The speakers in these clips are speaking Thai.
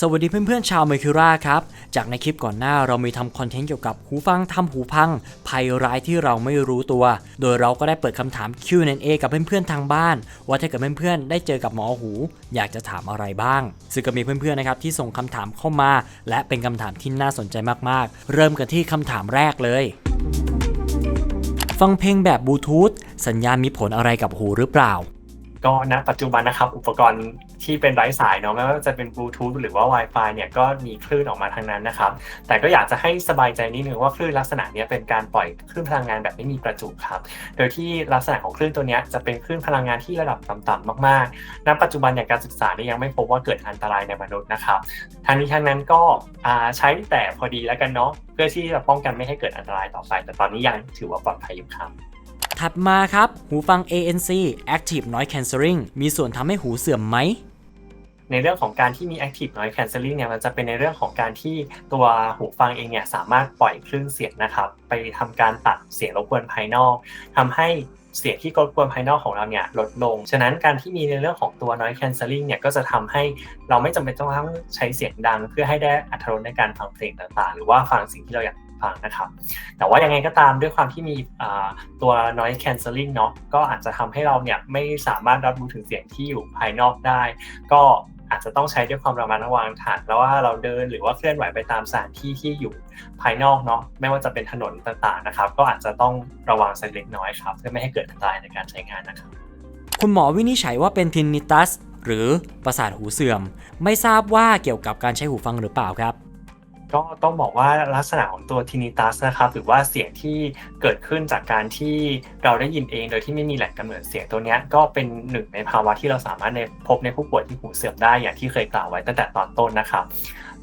สวัสดีเพื่อนๆชาวเมคิราครับ จากในคลิปก่อนหน้าเรามีทำคอนเทนต์เกี่ยวกับหูฟังทำหูพัง ภัยร้ายที่เราไม่รู้ตัว โดยเราก็ได้เปิดคำถาม Q&A กับเพื่อนๆทางบ้าน ว่าถ้าเกิดเพื่อนๆได้เจอกับหมอหู อยากจะถามอะไรบ้าง ซึ่งก็มีเพื่อนๆนะครับที่ส่งคำถามเข้ามา และเป็นคำถามที่น่าสนใจมากๆ เริ่มกันที่คำถามแรกเลยฟังเพลงแบบบลูทูธสัญญาณมีผลอะไรกับหูหรือเปล่าก็ณปัจจุบันนะครับอุปกรณ์ ที่เป็นไร้สายเนาะไม่ว่าจะเป็นบลูทูธหรือว่า Wi-Fi เนี่ยก็มีคลื่นออกมาทางนั้นนะครับ แต่ก็อยากจะให้สบายใจนิดนึงว่าคลื่นลักษณะนี้เป็นการปล่อยคลื่นพลังงานแบบไม่มีประจุครับ โดยที่ลักษณะของคลื่นตัวนี้จะเป็นคลื่นพลังงานที่ระดับต่ำๆมากๆณปัจจุบันอย่างการศึกษาเนี่ยยังไม่พบว่าเกิดอันตรายในมนุษย์นะครับทางนี้ทางนั้นก็ใช้แต่พอดีแล้วกันเนาะเพื่อที่จะป้องกันไม่ให้เกิดอันตรายต่อไป แต่ตอนนี้ยังถือว่าปลอดภัยอยู่ครับถัดมาครับ หูฟัง ANC Active Noise Cancelling มีส่วนทำให้หูเสื่อมไหม ในเรื่องของการที่มี active noise cancelling เนี่ยมันจะเป็นในเรื่องของการที่ตัวหูฟังเองเนี่ยสามารถปล่อยคลื่นเสียงนะครับ ไปทำการตัดเสียงรบกวนภายนอกทำให้เสียงที่รบกวนภายนอกของเราเนี่ยลดลง ฉะนั้นการที่มีในเรื่องของตัว noise cancelling เนี่ยก็จะทำให้เราไม่จำเป็นต้องใช้เสียงดัง เพื่อให้ได้อัตรรในการฟังเพลงต่างๆ หรือว่าฟังสิ่งที่เราอยากฟังนะครับ แต่ว่ายังไงก็ตามด้วยความที่มีตัว noise cancelling เนาะก็อาจจะทำให้เราเนี่ยไม่สามารถรับรู้ถึงเสียงที่อยู่ภายนอกได้ ก็ อาจจะต้องใช้ด้วยความระมัดระวังฐานแล้วว่าเราเดินหรือว่าเคลื่อนไหวไปตามสถานที่ที่อยู่ภายนอกเนาะไม่ว่าจะเป็นถนนต่างๆนะครับ ก็อาจจะต้องระวังสักเล็กน้อยครับ เพื่อไม่ให้เกิดอันตรายในการใช้งานนะครับ คุณหมอวินิจฉัยว่าเป็นทินนิตัสหรือประสาทหูเสื่อม ไม่ทราบว่าเกี่ยวกับการใช้หูฟังหรือเปล่าครับ ก็ต้องบอกว่าลักษณะของตัวทินิตัสนะครับหรือว่าเสียงที่เกิดขึ้นจากการที่เราได้ยินเองโดยที่ไม่มีแหล่งกำเนิดเสียงตัวนี้ก็เป็นหนึ่งในภาวะที่เราสามารถในพบในผู้ป่วยที่หูเสื่อมได้อย่างที่เคยกล่าวไว้ตั้งแต่ตอนต้นนะครับ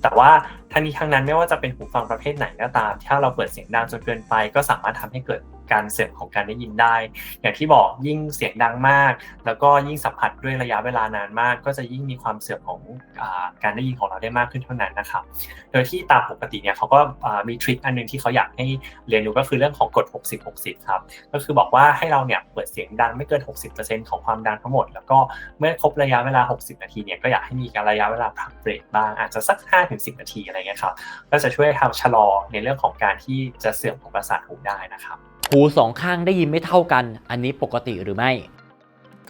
แต่ว่า ทั้งนี้ทั้งนั้นไม่ว่าจะเป็นหูฟังประเภทไหนก็ตาม ถ้าเราเปิดเสียงดังจนเกินไป ก็สามารถทำให้เกิดการเสื่อมของการได้ยินได้ อย่างที่บอกยิ่งเสียงดังมาก แล้วก็ยิ่งสัมผัสด้วยระยะเวลานานมาก ก็จะยิ่งมีความเสื่อมของอการได้ยินของเราได้มากขึ้นเท่านั้นนะครับ โดยที่ตามปกติเนี่ยเขาก็มีทริคอันนึงที่เขาอยากให้เรียนรู้ก็คือเรื่องของกฎ 60-60 ครับ ก็คือบอกว่าให้เราเนี่ยเปิดเสียงดังไม่เกิน 60%ของความดังทั้งหมด แล้วก็เมื่อครบระยะเวลา 60 นาทีเนี่ยก็อยากให้มีการระยะเวลาพักเบรกบ้างอาจจะสัก 5-10 นาทีอะไรเงี้ยครับก็จะช่วยทำชะลอในเรื่องของการที่จะเสื่อมของประสาทหูได้นะครับ หูสองข้างได้ยินไม่เท่ากัน อันนี้ปกติหรือไม่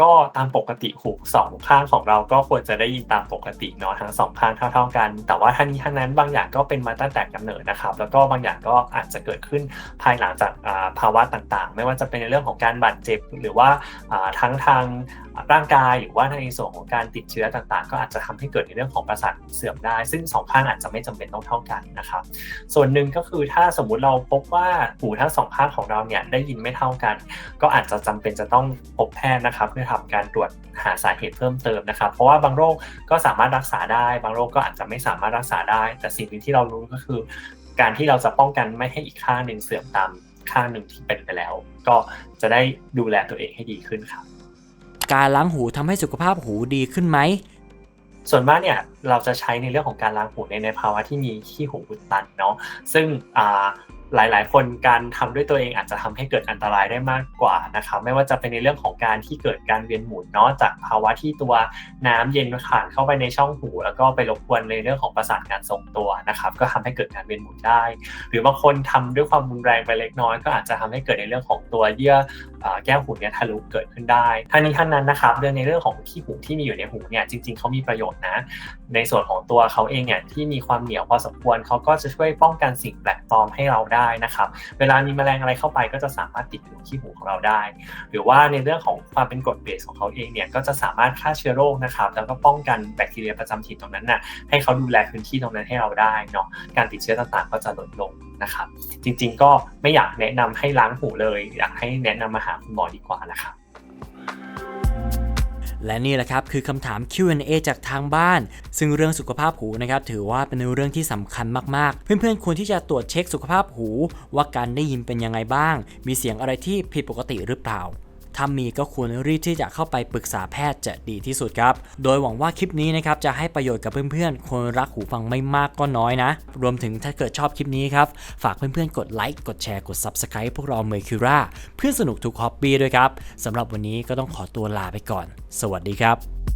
ก็ตามปกติหูสองข้างของเราก็ควรจะได้ยินตามปกติเนาะทั้งสองข้างเท่า ๆกัน แต่ว่าทั้งนี้ทั้งนั้นบางอย่างก็เป็นมาตั้งแต่กำเนิดนะครับ แล้วก็บางอย่างก็อาจจะเกิดขึ้นภายหลังจากภาวะต่างๆ ไม่ว่าจะเป็นในเรื่องของการบาดเจ็บ หรือว่าทั้งทางร่างกายหรือว่าในส่วนของการติดเชื้อต่างๆ ก็อาจจะทำให้เกิดในเรื่องของประสาทเสื่อมได้ ซึ่งสองข้างอาจจะไม่จำเป็นต้องเท่ากันนะครับ ส่วนหนึ่งก็คือถ้าสมมุติเราพบว่าหูทั้งสองข้างของเราเนี่ยได้ยินไม่เท่ากัน ก็อาจจะจำเป็นจะต้องพบแพทย์นะครับ เพื่อทำการตรวจหาสาเหตุเพิ่มเติมนะครับ เพราะว่าบางโรคก็สามารถรักษาได้ บางโรคก็อาจจะไม่สามารถรักษาได้ แต่สิ่งที่เรารู้ก็คือ การที่เราจะป้องกันไม่ให้อีกข้างหนึ่งเสื่อมตามข้างหนึ่งที่เป็นไปแล้ว ก็จะได้ดูแลตัวเองให้ดีขึ้นครับ การล้างหูทำให้สุขภาพหูดีขึ้นไหม ส่วนมากเนี่ยเราจะใช้ในเรื่องของการล้างหูในในภาวะที่มีขี้หูอุดตันเนาะซึ่ง หลาย ๆ คนการทำด้วยตัวเองอาจจะทำให้เกิดอันตรายได้มากกว่านะครับไม่ว่าจะเป็นในเรื่องของการที่เกิดการเวียนหมุนเนาะจากภาวะที่ตัวน้ำเย็นผ่านเข้าไปในช่องหู แล้วก็ไปรบกวนในเรื่องของประสาทการทรงตัวนะครับก็ทำให้เกิดการเวียนหมุนได้ หรือบางคนทำด้วยความรุนแรงไปเล็กน้อยก็อาจจะทำให้เกิดในเรื่องของตัวเยื่อแก้วหูเนี่ยทะลุเกิดขึ้นได้ทั้งนี้ทั้งนั้นนะครับเรื่องในเรื่องของขี้หูที่มีอยู่ในหูเนี่ยจริง ๆเขามีประโยชน์นะ ในส่วนของตัวเขาเองเนี่ยที่มีความเหนียวพอสมควรเขาก็จะช่วยป้องกันสิ่งแปลกปลอมให้เราได้นะครับ เวลามีแมลงอะไรเข้าไปก็จะสามารถติดอยู่ที่หูของเราได้ หรือว่าในเรื่องของความเป็นกรดเบสของเขาเองเนี่ยก็จะสามารถฆ่าเชื้อโรคนะครับ แล้วก็ป้องกันแบคทีเรียประจำถิ่นตรงนั้นน่ะให้เขาดูแลพื้นที่ตรงนั้นให้เราได้เนาะการติดเชื้อต่างๆ ก็จะลดลงนะครับ จริงๆก็ไม่อยากแนะนำให้ล้างหูเลย อยากให้แนะนำมาหาคุณหมอดีกว่านะครับ และนี่แหละครับคือคำถาม Q&A จากทางบ้าน ซึ่งเรื่องสุขภาพหูนะครับถือว่าเป็นเรื่องที่สำคัญมากๆ เพื่อนๆควรที่จะตรวจเช็คสุขภาพหู ว่าการได้ยินเป็นยังไงบ้าง มีเสียงอะไรที่ผิดปกติหรือเปล่า ถ้ามีก็ควรรีบที่จะเข้าไปปรึกษาแพทย์จะดีที่สุดครับ โดยหวังว่าคลิปนี้นะครับจะให้ประโยชน์กับเพื่อนๆ คนรักหูฟังไม่มากก็น้อยนะ รวมถึงถ้าเกิดชอบคลิปนี้ครับ ฝากเพื่อนๆ กดไลค์ กดแชร์ กด Subscribe พวกเราเมคิร่าเพื่อสนุกทุกฮอบบี้ด้วยครับสำหรับวันนี้ก็ต้องขอตัวลาไปก่อน สวัสดีครับ